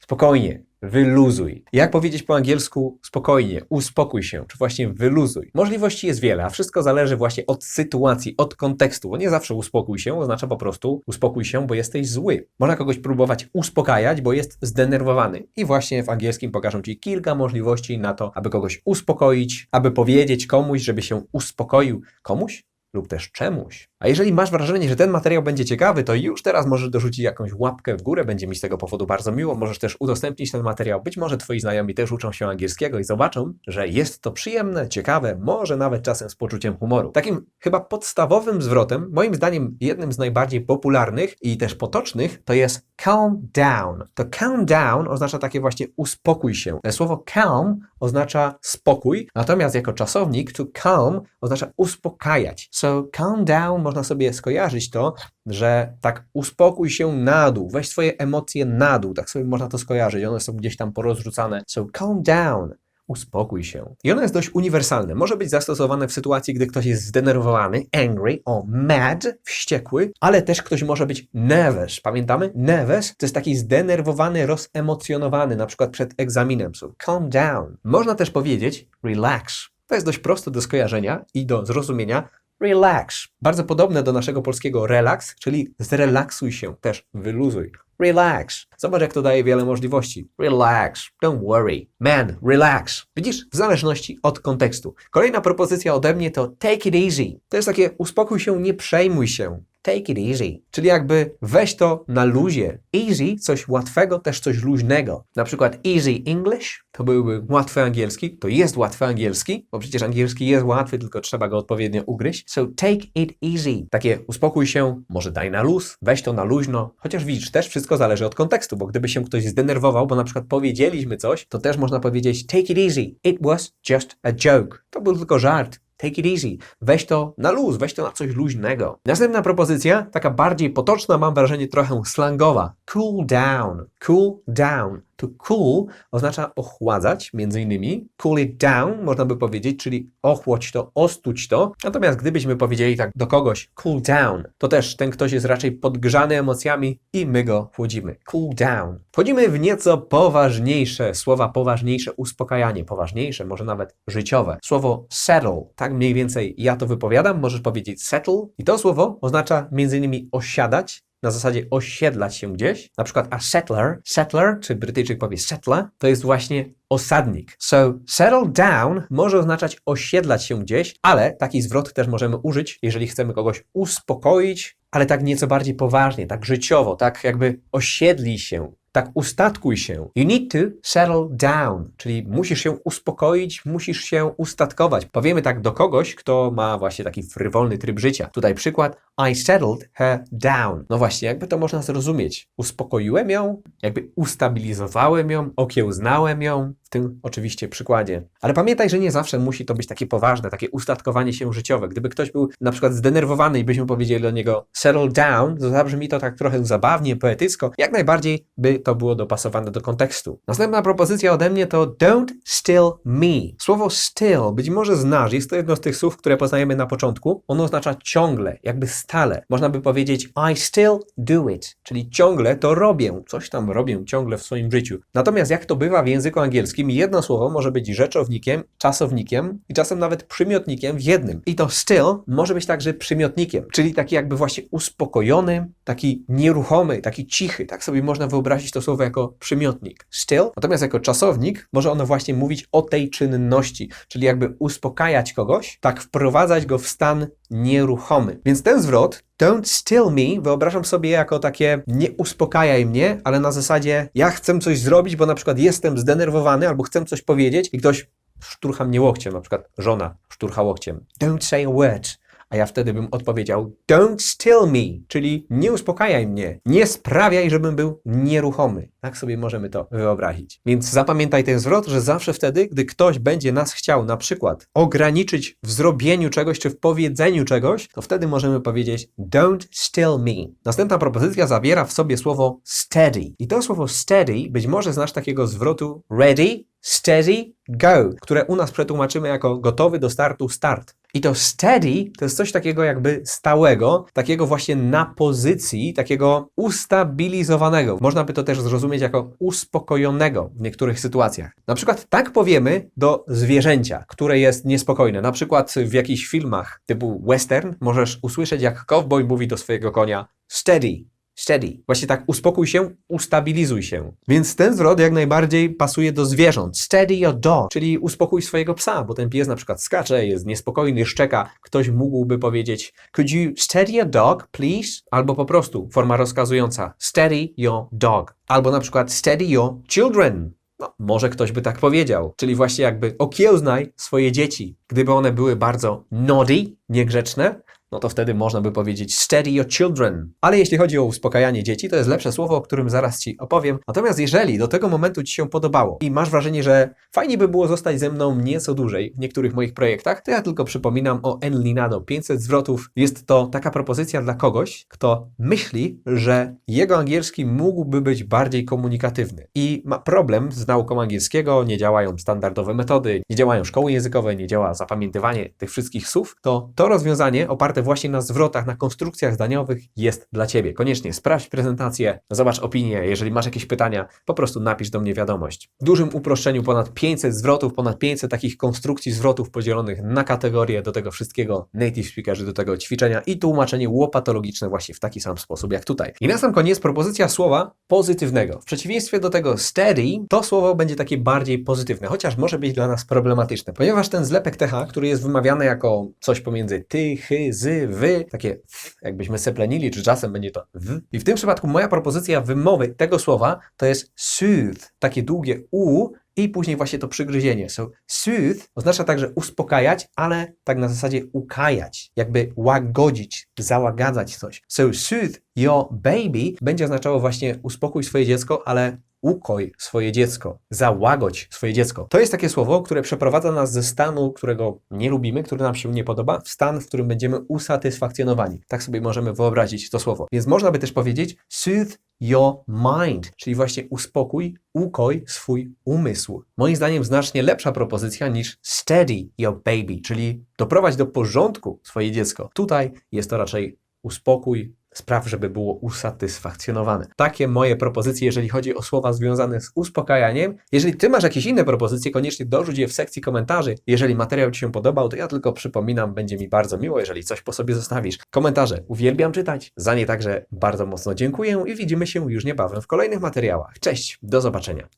spokojnie, wyluzuj. Jak powiedzieć po angielsku spokojnie, uspokój się, czy właśnie wyluzuj? Możliwości jest wiele, a wszystko zależy właśnie od sytuacji, od kontekstu, bo nie zawsze uspokój się oznacza po prostu uspokój się, bo jesteś zły. Można kogoś próbować uspokajać, bo jest zdenerwowany. I właśnie w angielskim pokażę Ci kilka możliwości na to, aby kogoś uspokoić, aby powiedzieć komuś, żeby się uspokoił. Komuś? Lub też czemuś. A jeżeli masz wrażenie, że ten materiał będzie ciekawy, to już teraz możesz dorzucić jakąś łapkę w górę, będzie mi z tego powodu bardzo miło. Możesz też udostępnić ten materiał. Być może twoi znajomi też uczą się angielskiego i zobaczą, że jest to przyjemne, ciekawe, może nawet czasem z poczuciem humoru. Takim chyba podstawowym zwrotem, moim zdaniem jednym z najbardziej popularnych i też potocznych, to jest calm down. To calm down oznacza takie właśnie uspokój się. Słowo calm oznacza spokój, natomiast jako czasownik to calm oznacza uspokajać. So calm down można sobie skojarzyć to, że tak uspokój się na dół, weź swoje emocje na dół, tak sobie można to skojarzyć, one są gdzieś tam porozrzucane. So calm down. Uspokój się. I ono jest dość uniwersalne. Może być zastosowane w sytuacji, gdy ktoś jest zdenerwowany, angry or mad, wściekły, ale też ktoś może być nervous. Pamiętamy? Nervous to jest taki zdenerwowany, rozemocjonowany, na przykład przed egzaminem. So calm down. Można też powiedzieć relax. To jest dość proste do skojarzenia i do zrozumienia. Relax. Bardzo podobne do naszego polskiego relax, czyli zrelaksuj się, też wyluzuj. Relax. Zobacz, jak to daje wiele możliwości. Relax. Don't worry. Man, relax. Widzisz? W zależności od kontekstu. Kolejna propozycja ode mnie to take it easy. To jest takie uspokój się, nie przejmuj się. Take it easy. Czyli jakby weź to na luzie. Easy, coś łatwego, też coś luźnego. Na przykład easy English to byłby łatwy angielski. To jest łatwy angielski, bo przecież angielski jest łatwy, tylko trzeba go odpowiednio ugryźć. So take it easy. Takie uspokój się, może daj na luz, weź to na luźno. Chociaż widzisz, też wszystko zależy od kontekstu, bo gdyby się ktoś zdenerwował, bo na przykład powiedzieliśmy coś, to też można powiedzieć take it easy. It was just a joke. To był tylko żart. Take it easy. Weź to na luz, weź to na coś luźnego. Następna propozycja, taka bardziej potoczna, mam wrażenie trochę slangowa. Cool down. Cool down. To cool oznacza ochładzać, między innymi. Cool it down, można by powiedzieć, czyli ochłodź to, ostuć to. Natomiast gdybyśmy powiedzieli tak do kogoś cool down, to też ten ktoś jest raczej podgrzany emocjami i my go chłodzimy. Cool down. Wchodzimy w nieco poważniejsze słowa, poważniejsze uspokajanie, poważniejsze, może nawet życiowe. Słowo settle, tak mniej więcej ja to wypowiadam, możesz powiedzieć settle i to słowo oznacza między innymi osiadać, na zasadzie osiedlać się gdzieś. Na przykład a settler, settler, czy Brytyjczyk powie settler, to jest właśnie osadnik. So settle down może oznaczać osiedlać się gdzieś, ale taki zwrot też możemy użyć, jeżeli chcemy kogoś uspokoić, ale tak nieco bardziej poważnie, tak życiowo, tak jakby osiedli się, tak ustatkuj się. You need to settle down, czyli musisz się uspokoić, musisz się ustatkować. Powiemy tak do kogoś, kto ma właśnie taki frywolny tryb życia. Tutaj przykład I settled her down. No właśnie, jakby to można zrozumieć. Uspokoiłem ją, jakby ustabilizowałem ją, okiełznałem ją, w tym oczywiście przykładzie. Ale pamiętaj, że nie zawsze musi to być takie poważne, takie ustatkowanie się życiowe. Gdyby ktoś był na przykład zdenerwowany i byśmy powiedzieli do niego settle down, to zabrzmi to tak trochę zabawnie, poetycko, jak najbardziej by to było dopasowane do kontekstu. Następna propozycja ode mnie to don't still me. Słowo still być może znasz, jest to jedno z tych słów, które poznajemy na początku. Ono oznacza ciągle, jakby stale. Można by powiedzieć I still do it, czyli ciągle to robię, coś tam robię ciągle w swoim życiu. Natomiast jak to bywa w języku angielskim, jedno słowo może być rzeczownikiem, czasownikiem i czasem nawet przymiotnikiem w jednym. I to still może być także przymiotnikiem, czyli taki jakby właśnie uspokojony, taki nieruchomy, taki cichy. Tak sobie można wyobrazić to słowo jako przymiotnik. Still. Natomiast jako czasownik może ono właśnie mówić o tej czynności, czyli jakby uspokajać kogoś, tak wprowadzać go w stan nieruchomy. Więc ten zwrot Don't still me wyobrażam sobie jako takie nie uspokajaj mnie, ale na zasadzie ja chcę coś zrobić, bo na przykład jestem zdenerwowany albo chcę coś powiedzieć i ktoś szturcha mnie łokciem, na przykład żona szturcha łokciem. Don't say a word. A ja wtedy bym odpowiedział don't still me, czyli nie uspokajaj mnie, nie sprawiaj, żebym był nieruchomy. Tak sobie możemy to wyobrazić. Więc zapamiętaj ten zwrot, że zawsze wtedy, gdy ktoś będzie nas chciał na przykład ograniczyć w zrobieniu czegoś czy w powiedzeniu czegoś, to wtedy możemy powiedzieć don't still me. Następna propozycja zawiera w sobie słowo steady. I to słowo steady być może znasz takiego zwrotu ready, steady, go, które u nas przetłumaczymy jako gotowy do startu start. I to steady to jest coś takiego jakby stałego, takiego właśnie na pozycji, takiego ustabilizowanego. Można by to też zrozumieć jako uspokojonego w niektórych sytuacjach. Na przykład tak powiemy do zwierzęcia, które jest niespokojne. Na przykład w jakichś filmach typu western możesz usłyszeć, jak cowboy mówi do swojego konia steady, steady. Właśnie tak uspokój się, ustabilizuj się. Więc ten zwrot jak najbardziej pasuje do zwierząt. Steady your dog, czyli uspokój swojego psa, bo ten pies na przykład skacze, jest niespokojny, szczeka. Ktoś mógłby powiedzieć could you steady your dog, please? Albo po prostu forma rozkazująca steady your dog. Albo na przykład steady your children. No, może ktoś by tak powiedział, czyli właśnie jakby okiełznaj swoje dzieci. Gdyby one były bardzo naughty, niegrzeczne, no to wtedy można by powiedzieć steady your children. Ale jeśli chodzi o uspokajanie dzieci, to jest lepsze słowo, o którym zaraz Ci opowiem. Natomiast jeżeli do tego momentu Ci się podobało i masz wrażenie, że fajnie by było zostać ze mną nieco dłużej w niektórych moich projektach, to ja tylko przypominam o Enlinado 500 zwrotów. Jest to taka propozycja dla kogoś, kto myśli, że jego angielski mógłby być bardziej komunikatywny i ma problem z nauką angielskiego, nie działają standardowe metody, nie działają szkoły językowe, nie działa zapamiętywanie tych wszystkich słów, to to rozwiązanie oparte właśnie na zwrotach, na konstrukcjach zdaniowych jest dla Ciebie. Koniecznie sprawdź prezentację, zobacz opinię, jeżeli masz jakieś pytania, po prostu napisz do mnie wiadomość. W dużym uproszczeniu ponad 500 zwrotów, ponad 500 takich konstrukcji zwrotów podzielonych na kategorie, do tego wszystkiego native speakerzy, do tego ćwiczenia i tłumaczenie łopatologiczne właśnie w taki sam sposób jak tutaj. I na sam koniec propozycja słowa pozytywnego. W przeciwieństwie do tego steady, to słowo będzie takie bardziej pozytywne, chociaż może być dla nas problematyczne, ponieważ ten zlepek TH, który jest wymawiany jako coś pomiędzy ty, chy, zy, wy, takie jakbyśmy seplenili, czy czasem będzie to w. I w tym przypadku moja propozycja wymowy tego słowa to jest soothe, takie długie u i później właśnie to przygryzienie. So soothe oznacza także uspokajać, ale tak na zasadzie ukajać, jakby łagodzić, załagadzać coś. So soothe your baby będzie oznaczało właśnie uspokój swoje dziecko, ale ukoj swoje dziecko, załagodź swoje dziecko. To jest takie słowo, które przeprowadza nas ze stanu, którego nie lubimy, który nam się nie podoba, w stan, w którym będziemy usatysfakcjonowani. Tak sobie możemy wyobrazić to słowo. Więc można by też powiedzieć soothe your mind, czyli właśnie uspokój, ukoj swój umysł. Moim zdaniem znacznie lepsza propozycja niż steady your baby, czyli doprowadź do porządku swoje dziecko. Tutaj jest to raczej uspokój, spraw, żeby było usatysfakcjonowane. Takie moje propozycje, jeżeli chodzi o słowa związane z uspokajaniem. Jeżeli Ty masz jakieś inne propozycje, koniecznie dorzuć je w sekcji komentarzy. Jeżeli materiał Ci się podobał, to ja tylko przypominam, będzie mi bardzo miło, jeżeli coś po sobie zostawisz. Komentarze uwielbiam czytać, za nie także bardzo mocno dziękuję i widzimy się już niebawem w kolejnych materiałach. Cześć, do zobaczenia.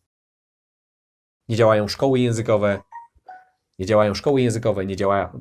Nie działają szkoły językowe, nie działają szkoły językowe, nie działają...